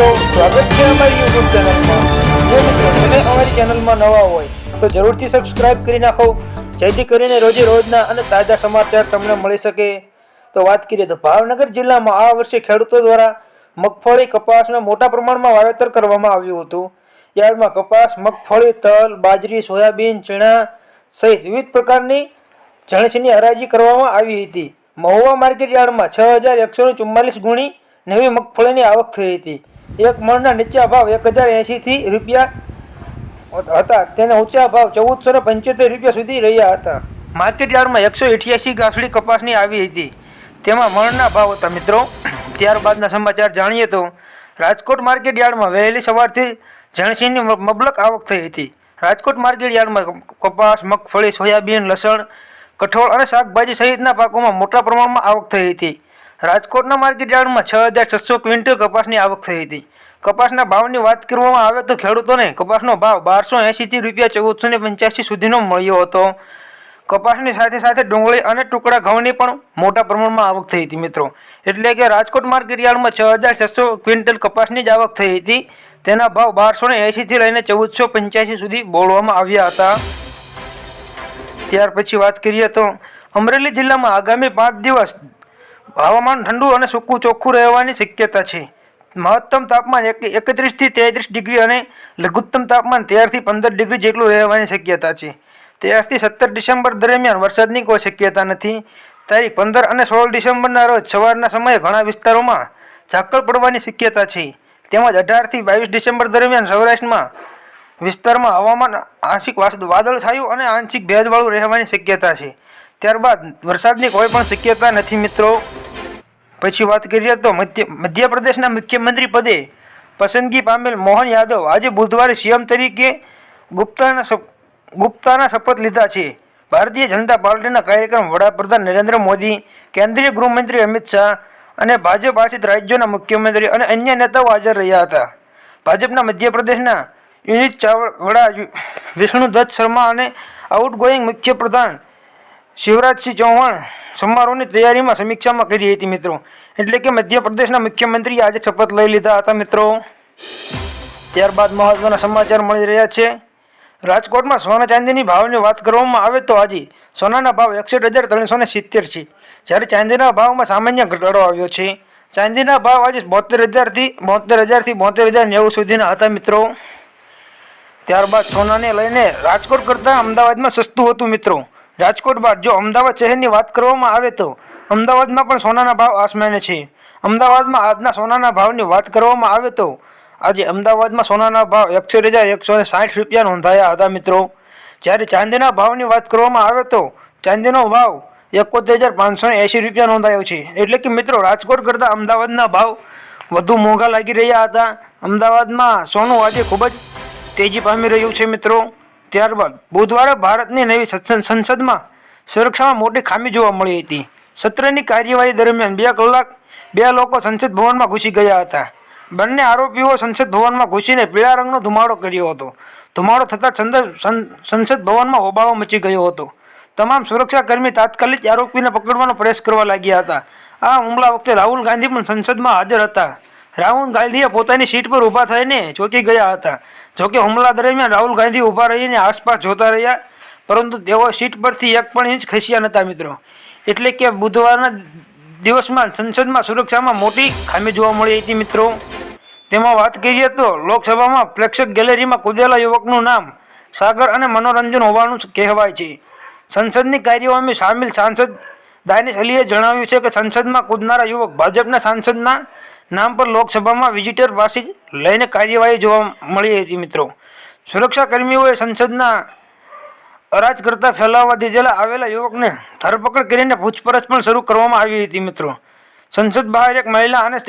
મિત્રો સ્વાગત છે અમારી યુટ્યુબ ચેનલમાં જો મિત્રો તમે અમારી ચેનલમાં નવા હોય, તો જરૂરથી સબસ્ક્રાઇબ કરી નાખો. જેથી કરીને રોજે રોજના અને તાજા સમાચાર તમને મળી શકે. તો વાત કરીએ તો ભાવનગર જિલ્લામાં આ વર્ષે ખેડૂતો દ્વારા મગફળી, કપાસના મોટા પ્રમાણમાં વાવેતર કરવામાં આવ્યું હતું. યાર્ડમાં કપાસ, મગફળી, તલ, બાજરી, સોયાબીન, ચણા સહિત વિવિધ પ્રકારની જણસીની હરાજી કરવામાં આવી હતી. મહુવા માર્કેટ યાર્ડમાં છ હજાર એકસો ચુમ્માલીસ ગુણી નવી મગફળીની આવક થઈ હતી. એક મણના નીચા ભાવ એક હજાર એંશીથી રૂપિયા હતા. તેને ઊંચા ભાવ ચૌદસો ને પંચોતેર રૂપિયા સુધી રહ્યા હતા. માર્કેટ યાર્ડમાં એકસો અઠ્યાસી ગાંસડી કપાસની આવી હતી. તેમાં મણના ભાવ હતા મિત્રો. ત્યારબાદના સમાચાર જાણીએ તો રાજકોટ માર્કેટ યાર્ડમાં વહેલી સવારથી જણસીની મબલક આવક થઈ હતી. રાજકોટ માર્કેટ યાર્ડમાં કપાસ, મગફળી, સોયાબીન, લસણ, કઠોળ અને શાકભાજી સહિતના પાકોમાં મોટા પ્રમાણમાં આવક થઈ હતી. રાજકોટના માર્કેટ યાર્ડમાં છ હજાર છસો ક્વિન્ટલ કપાસની આવક થઈ હતી. કપાસના ભાવની વાત કરવામાં આવે તો ખેડૂતોને કપાસનો ભાવ બારસો એંશીથી રૂપિયા ચૌદસો ને પંચ્યાસી સુધીનો મળ્યો હતો. કપાસની સાથે સાથે ડુંગળી અને ટુકડા ઘઉંની પણ મોટા પ્રમાણમાં આવક થઈ હતી મિત્રો. એટલે કે રાજકોટ માર્કેટ યાર્ડમાં છ હજાર છસો ક્વિન્ટલ કપાસની જ આવક થઈ હતી. તેના ભાવ બારસો ને એંશીથી લઈને ચૌદસો પંચ્યાસી સુધી બોલવામાં આવ્યા હતા. ત્યાર પછી વાત કરીએ તો અમરેલી જિલ્લામાં આગામી પાંચ દિવસ હવામાન ઠંડુ અને સૂકું ચોખ્ખું રહેવાની શક્યતા છે. મહત્તમ તાપમાન એક એકત્રીસથી તેત્રીસ ડિગ્રી અને લઘુત્તમ તાપમાન તેરથી પંદર ડિગ્રી જેટલું રહેવાની શક્યતા છે. તેરથી સત્તર ડિસેમ્બર દરમિયાન વરસાદની કોઈ શક્યતા નથી. તારીખ પંદર અને સોળ ડિસેમ્બરના રોજ સવારના સમયે ઘણા વિસ્તારોમાં ઝાકળ પડવાની શક્યતા છે. તેમજ અઢારથી બાવીસ ડિસેમ્બર દરમિયાન સૌરાષ્ટ્રમાં વિસ્તારમાં હવામાન આંશિક વાદળ વાદળછાયું અને આંશિક ભેજવાળું રહેવાની શક્યતા છે. ત્યારબાદ વરસાદની કોઈ પણ શક્યતા નથી મિત્રો. પછી વાત કરીએ તો મધ્ય, મધ્યપ્રદેશના મુખ્યમંત્રી પદે પસંદગી પામેલ મોહન યાદવ આજે બુધવારે સીએમ તરીકે ગુપ્તાના ગુપ્તાના શપથ લીધા છે. ભારતીય જનતા પાર્ટીના કાર્યક્રમ વડાપ્રધાન નરેન્દ્ર મોદી, કેન્દ્રીય ગૃહમંત્રી અમિત શાહ અને ભાજપ આશ્રિત રાજ્યોના મુખ્યમંત્રી અને અન્ય નેતાઓ હાજર રહ્યા હતા. ભાજપના મધ્યપ્રદેશના યુનિટ ચાવડા વિષ્ણુ દત્ત શર્મા અને આઉટગોઈંગ મુખ્યપ્રધાન શિવરાજસિંહ ચૌહાણ સમારોહની તૈયારીમાં સમીક્ષામાં કરી હતી મિત્રો. એટલે કે મધ્યપ્રદેશના મુખ્યમંત્રીએ આજે શપથ લઈ લીધા હતા મિત્રો. ત્યારબાદ મહત્વના સમાચાર મળી રહ્યા છે. રાજકોટમાં સોના ચાંદીની ભાવની વાત કરવામાં આવે તો આજે સોનાના ભાવ એકસઠ હજાર ત્રણસો ને સિત્તેર છે. જ્યારે ચાંદીના ભાવમાં સામાન્ય ઘટાડો આવ્યો છે. ચાંદીના ભાવ આજે બોતેર હજારથી બોતેર હજારથી બોતેર હજાર નેવું સુધીના હતા મિત્રો. ત્યારબાદ સોનાને લઈને રાજકોટ કરતાં અમદાવાદમાં સસ્તું હતું મિત્રો. રાજકોટ બાદ જો અમદાવાદ શહેરની વાત કરવામાં આવે તો અમદાવાદમાં પણ સોનાના ભાવ આસમાને છે. અમદાવાદમાં આજના સોનાના ભાવની વાત કરવામાં આવે તો આજે અમદાવાદમાં સોનાના ભાવ એકસો હજાર એકસો ને સાઠ રૂપિયા નોંધાયા હતા મિત્રો. જ્યારે ચાંદીના ભાવની વાત કરવામાં આવે તો ચાંદીનો ભાવ એકોતેર હજાર પાંચસો એંશી રૂપિયા નોંધાયો છે. એટલે કે મિત્રો રાજકોટ કરતાં અમદાવાદના ભાવ વધુ મોંઘા લાગી રહ્યા હતા. અમદાવાદમાં સોનું આજે ખૂબ જ તેજી પામી રહ્યું છે મિત્રો. ત્યારબાદ બુધવારે ભારતની નવી સંસદમાં સુરક્ષામાં મોટી ખામી જોવા મળી હતી. સત્રની કાર્યવાહી દરમિયાન બે કલાક બે લોકો સંસદ ભવનમાં ઘૂસી ગયા હતા. બંને આરોપીઓ સંસદ ભવનમાં ઘૂસીને પીળા રંગનો ધુમાડો કર્યો હતો. ધુમાડો થતાં સંદ- સંસદ ભવનમાં હોબાળો મચી ગયો હતો. તમામ સુરક્ષાકર્મી તાત્કાલિક આરોપીને પકડવાનો પ્રયાસ કરવા લાગ્યા હતા. આ હુમલા વખતે રાહુલ ગાંધી પણ સંસદમાં હાજર હતા. રાહુલ ગાંધીએ પોતાની સીટ પર ઊભા થઈને ચોંકી ગયા હતા. જોકે હુમલા દરમિયાન રાહુલ ગાંધી ઊભા રહીને આસપાસ જોતા રહ્યા, પરંતુ તેઓ સીટ પરથી એક પણ ઇંચ ખસ્યા નહોતા મિત્રો. એટલે કે બુધવારના દિવસમાં સંસદમાં સુરક્ષામાં મોટી ખામી જોવા મળી હતી મિત્રો. તેમાં વાત કરીએ તો લોકસભામાં પ્રેક્ષક ગેલેરીમાં કૂદેલા યુવકનું નામ સાગર અને મનોરંજન હોવાનું કહેવાય છે. સંસદની કાર્યવાહીમાં સામેલ સાંસદ દાનિશ અલીએ જણાવ્યું છે કે સંસદમાં કૂદનારા યુવક ભાજપના સાંસદના નામ પર લોકસભામાં વિઝિટર પાસે લઈને કાર્યવાહી જોવા મળી હતી, મિત્રો. સુરક્ષા કર્મીઓએ સંસદના અરાજ કરતા ફેલાવવા દીધેલા આવેલા યુવકને ધરપકડ કરીને પૂછપરછ પણ શરૂ કરવામાં આવી હતી, મિત્રો. સંસદ બહાર એક મહિલા અને